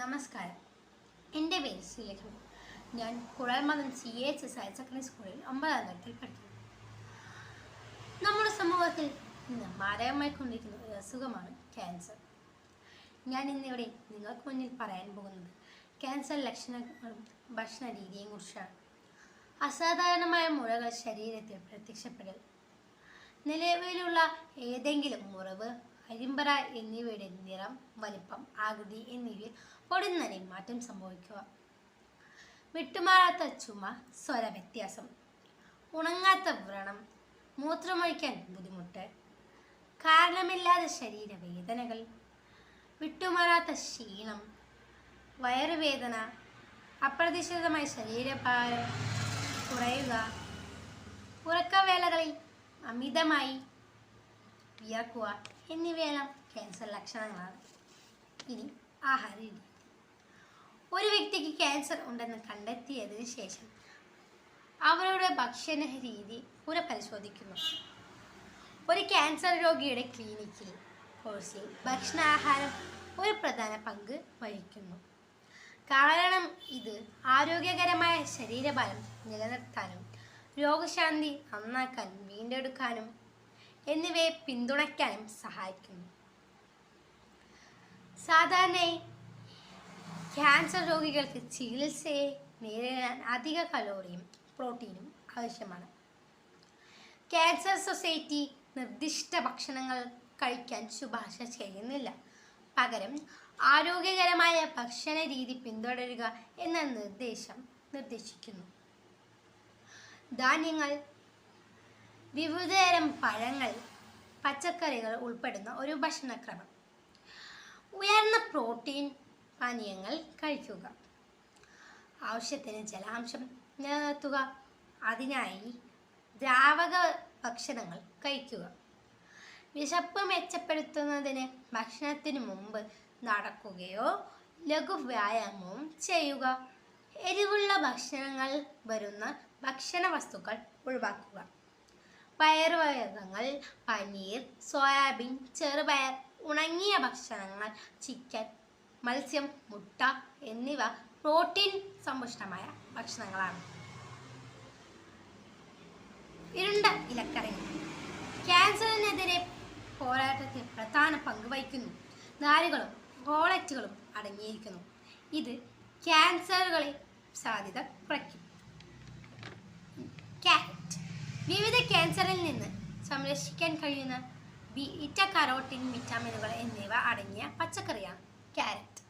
നമസ്കാരം. എന്റെ പേര് ശ്രീലക്ഷ്മി. ഞാൻ കുഴൽമതം C H S higher secondary സ്കൂളിൽ ഒമ്പതാം തരത്തിൽ പഠിക്കുന്നു. നമ്മുടെ സമൂഹത്തിൽ ഇന്ന് മാരകമായി കൊണ്ടിരിക്കുന്ന ഒരു അസുഖമാണ് ക്യാൻസർ. ഞാൻ ഇന്നിവിടെ നിങ്ങൾക്ക് മുന്നിൽ പറയാൻ പോകുന്നത് ക്യാൻസർ ലക്ഷണങ്ങളും ഭക്ഷണ രീതിയെയും കുറിച്ചാണ്. അസാധാരണമായ മുഴകൾ ശരീരത്തിൽ പ്രത്യക്ഷപ്പെടൽ നിലവിലുള്ള ഏതെങ്കിലും മുറിവ് അരിമ്പറ എന്നിവയുടെ നിറം വലിപ്പം ആകൃതി എന്നിവയിൽ പൊടുന്നനെ മാറ്റം സംഭവിക്കുക. വിട്ടുമാറാത്ത ചുമ സ്വര വ്യത്യാസം ഉണങ്ങാത്ത വ്രണം മൂത്രമൊഴിക്കാൻ ബുദ്ധിമുട്ട് കാരണമില്ലാതെ ശരീരവേദനകൾ വിട്ടുമാറാത്ത ക്ഷീണം വയറുവേദന അപ്രതീക്ഷിതമായ ശരീരഭാരം കുറയുക ഉറക്കവേളകളിൽ അമിതമായി വിയർക്കുക എന്നിവയെല്ലാം ക്യാൻസർ ലക്ഷണങ്ങളാണ്. ഇനി ആഹാര രീതി. ഒരു വ്യക്തിക്ക് ക്യാൻസർ ഉണ്ടെന്ന് കണ്ടെത്തിയതിന് ശേഷം അവരുടെ ഭക്ഷണ രീതി പുനഃപരിശോധിക്കുന്നു. ഒരു ക്യാൻസർ രോഗിയുടെ ക്ലിനിക്കിൽ കോഴ്സിൽ ഭക്ഷണാഹാരം ഒരു പ്രധാന പങ്ക് വഹിക്കുന്നു. കാരണം ഇത് ആരോഗ്യകരമായ ശരീരഭാരം നിലനിർത്താനും രോഗശാന്തി നന്നാക്കാനും വീണ്ടെടുക്കാനും എന്നിവയെ പിന്തുണയ്ക്കാനും സഹായിക്കുന്നു. സാധാരണയായി ക്യാൻസർ രോഗികൾക്ക് ചികിത്സയെ നേരിടാൻ അധിക കലോറിയും പ്രോട്ടീനും ആവശ്യമാണ്. ക്യാൻസർ സൊസൈറ്റി നിർദ്ദിഷ്ട ഭക്ഷണങ്ങൾ കഴിക്കാൻ ശുപാർശ ചെയ്യുന്നില്ല. പകരം ആരോഗ്യകരമായ ഭക്ഷണ രീതി പിന്തുടരുക എന്ന നിർദ്ദേശം നിർദ്ദേശിക്കുന്നു. ധാന്യങ്ങൾ വിവിധതരം പഴങ്ങൾ പച്ചക്കറികൾ ഉൾപ്പെടുന്ന ഒരു ഭക്ഷണക്രമം. ഉയർന്ന പ്രോട്ടീൻ പാനീയങ്ങൾ കഴിക്കുക. ആവശ്യത്തിന് ജലാംശം നിലനിർത്തുക. അതിനായി ദ്രാവക ഭക്ഷണങ്ങൾ കഴിക്കുക. വിശപ്പ് മെച്ചപ്പെടുത്തുന്നതിന് ഭക്ഷണത്തിന് മുമ്പ് നടക്കുകയോ ലഘു വ്യായാമവും ചെയ്യുക. എരിവുള്ള ഭക്ഷണങ്ങൾ വരുന്ന ഭക്ഷണ വസ്തുക്കൾ ഒഴിവാക്കുക. പയറുവർഗങ്ങൾ പനീർ സോയാബീൻ ചെറുപയർ ഉണങ്ങിയ ഭക്ഷണങ്ങൾ ചിക്കൻ മത്സ്യം മുട്ട എന്നിവ പ്രോട്ടീൻ സമ്പുഷ്ടമായ ഭക്ഷണങ്ങളാണ്. ഇരുണ്ട ഇലക്കറികൾ. ക്യാൻസറിനെതിരെ പോരാട്ടത്തിൽ പ്രധാന പങ്ക് വഹിക്കുന്നു. നാരുകളും ഫോളറ്റുകളും അടങ്ങിയിരിക്കുന്നു. ഇത് ക്യാൻസറുകളെ സാധ്യത കുറയ്ക്കും. ക്യാരറ്റ്. വിവിധ ക്യാൻസറിൽ നിന്ന് സംരക്ഷിക്കാൻ കഴിയുന്ന ബീറ്റ കരോട്ടിൻ വിറ്റാമിനുകൾ എന്നിവ അടങ്ങിയ പച്ചക്കറിയാണ് ക്യാരറ്റ്.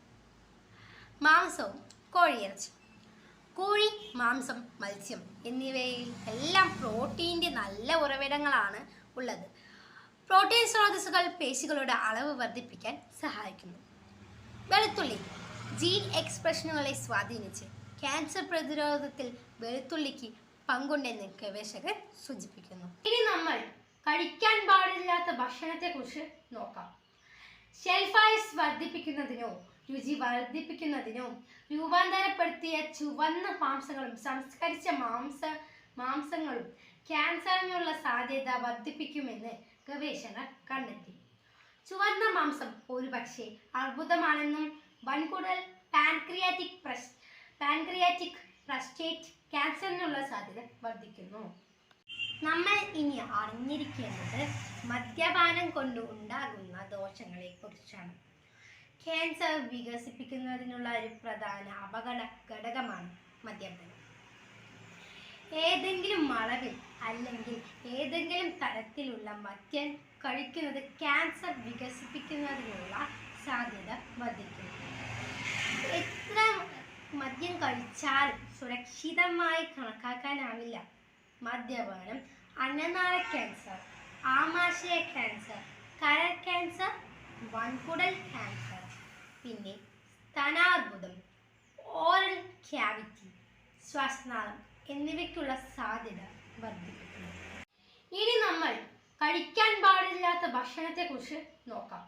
മാംസവും കോഴിയിറച്ചി. കോഴി മാംസം മത്സ്യം എന്നിവയിൽ എല്ലാം പ്രോട്ടീന്റെ നല്ല ഉറവിടങ്ങളാണ് ഉള്ളത്. പ്രോട്ടീൻ സ്രോതസ്സുകൾ പേശികളുടെ അളവ് വർദ്ധിപ്പിക്കാൻ സഹായിക്കുന്നു. വെളുത്തുള്ളി. ജീൻ എക്സ്പ്രഷനുകളെ സ്വാധീനിച്ച് ക്യാൻസർ പ്രതിരോധത്തിൽ വെളുത്തുള്ളിക്ക് പങ്കുണ്ടെന്ന് ഗവേഷകർ സൂചിപ്പിക്കുന്നു. ഇനി നമ്മൾ കഴിക്കാൻ പാടില്ലാത്ത ഭക്ഷണത്തെക്കുറിച്ച് നോക്കാം. ഷെൽഫായസ് വർദ്ധിപ്പിക്കുന്നതിനോ രുചി വർദ്ധിപ്പിക്കുന്നതിനോ രൂപാന്തരപ്പെടുത്തിയ ചുവന്ന മാംസങ്ങളും സംസ്കരിച്ച മാംസ മാംസങ്ങളും ക്യാൻസറിനുള്ള സാധ്യത വർദ്ധിപ്പിക്കുമെന്ന് ഗവേഷകർ കണ്ടെത്തി. ചുവന്ന മാംസം ഒരുപക്ഷെ അർബുദമാണെന്നും വൻകുടൽ പാൻക്രിയാറ്റിക് പ്രസ് പാൻക്രിയാറ്റിക് പ്രസ്റ്റേറ്റ് ക്യാൻസറിനുള്ള സാധ്യത വർദ്ധിക്കുന്നു. നമ്മൾ ഇനി അറിഞ്ഞിരിക്കേണ്ടത് മദ്യപാനം കൊണ്ട് ഉണ്ടാകുന്ന ദോഷങ്ങളെ കുറിച്ചാണ് ക്യാൻസർ വികസിപ്പിക്കുന്നതിനുള്ള ഒരു പ്രധാന അപകട ഘടകമാണ് മദ്യപാനം. ഏതെങ്കിലും അളവിൽ അല്ലെങ്കിൽ ഏതെങ്കിലും തരത്തിലുള്ള മദ്യം കഴിക്കുന്നത് ക്യാൻസർ വികസിപ്പിക്കുന്നതിനുള്ള സാധ്യത വർദ്ധിക്കുന്നു. എത്ര മദ്യം കഴിച്ചാലും സുരക്ഷിതമായി കണക്കാക്കാനാവില്ല. മദ്യപാനം അന്നനാള ക്യാൻസർ ആമാശയ ക്യാൻസർ കരൾ ക്യാൻസർ വൻകുടൽ ക്യാൻസർ പിന്നെ സ്തനാർബുദം ഓറൽ ക്യാവിറ്റി ശ്വാസനാളം എന്നിവയ്ക്കുള്ള സാധ്യത വർദ്ധിപ്പിക്കുന്നു. ഇനി നമ്മൾ കഴിക്കാൻ പാടില്ലാത്ത ഭക്ഷണത്തെക്കുറിച്ച് നോക്കാം.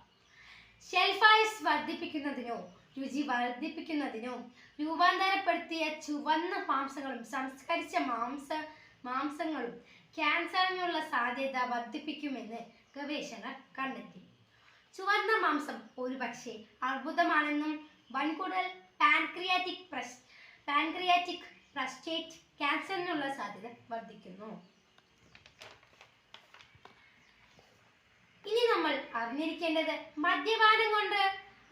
ഷെൽഫായസ് വർദ്ധിപ്പിക്കുന്നതിനോ രുചി വർദ്ധിപ്പിക്കുന്നതിനോ രൂപാന്തരപ്പെടുത്തിയ ചുവന്ന മാംസങ്ങളും സംസ്കരിച്ച മാംസ മാംസങ്ങളും ക്യാൻസറിനുള്ള സാധ്യത വർദ്ധിപ്പിക്കുമെന്ന് ഗവേഷകർ കണ്ടെത്തി. ചുവന്ന മാംസം ഒരുപക്ഷെ അർബുദമാണെന്നും വൻകുടൽ പാൻക്രിയാറ്റിക് പ്രസ് പാൻക്രിയാറ്റിക് പ്രസ്റ്റേറ്റ് ക്യാൻസറിനുള്ള സാധ്യത വർദ്ധിക്കുന്നു. ഇനി നമ്മൾ അറിഞ്ഞിരിക്കേണ്ടത് മദ്യപാനം കൊണ്ട്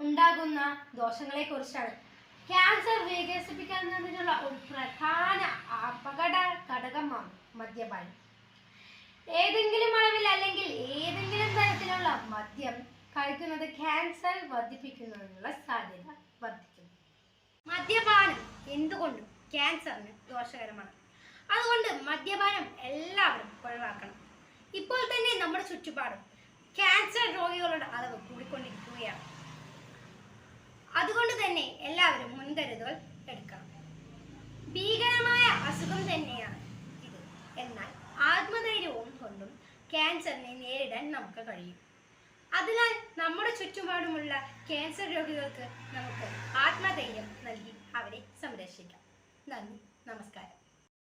ഉണ്ടാകുന്ന ദോഷങ്ങളെ കുറിച്ചാണ് ക്യാൻസർ വികസിപ്പിക്കുന്നതിനുള്ള ഒരു പ്രധാന മദ്യപാനം ഏതെങ്കിലും അളവിൽ അല്ലെങ്കിൽ ഏതെങ്കിലും തരത്തിലുള്ള മദ്യം കഴിക്കുന്നത് ക്യാൻസർ വർദ്ധിപ്പിക്കുന്നതിനുള്ള സാധ്യത വർദ്ധിക്കുന്നു. മദ്യപാനം എന്തുകൊണ്ടും ക്യാൻസറിന് ദോഷകരമാണ്. അതുകൊണ്ട് മദ്യപാനം എല്ലാവരും ഒഴിവാക്കണം. ഇപ്പോൾ തന്നെ നമ്മുടെ ചുറ്റുപാടും ക്യാൻസർ രോഗികളുടെ അളവ് കൂടിക്കൊണ്ടിരിക്കുകയാണ്. അതുകൊണ്ട് തന്നെ എല്ലാവരും മുൻകരുതൽ എടുക്കണം. ഭീകരമായ അസുഖം തന്നെയാണ് ഇത് എന്നാൽ ആത്മധൈര്യവും കൊണ്ടും ക്യാൻസറിനെ നേരിടാൻ നമുക്ക് കഴിയും. അതിനാൽ നമ്മുടെ ചുറ്റുപാടുമുള്ള ക്യാൻസർ രോഗികൾക്ക് നമുക്ക് ആത്മധൈര്യം നൽകി അവരെ സംരക്ഷിക്കാം. നന്ദി. നമസ്കാരം.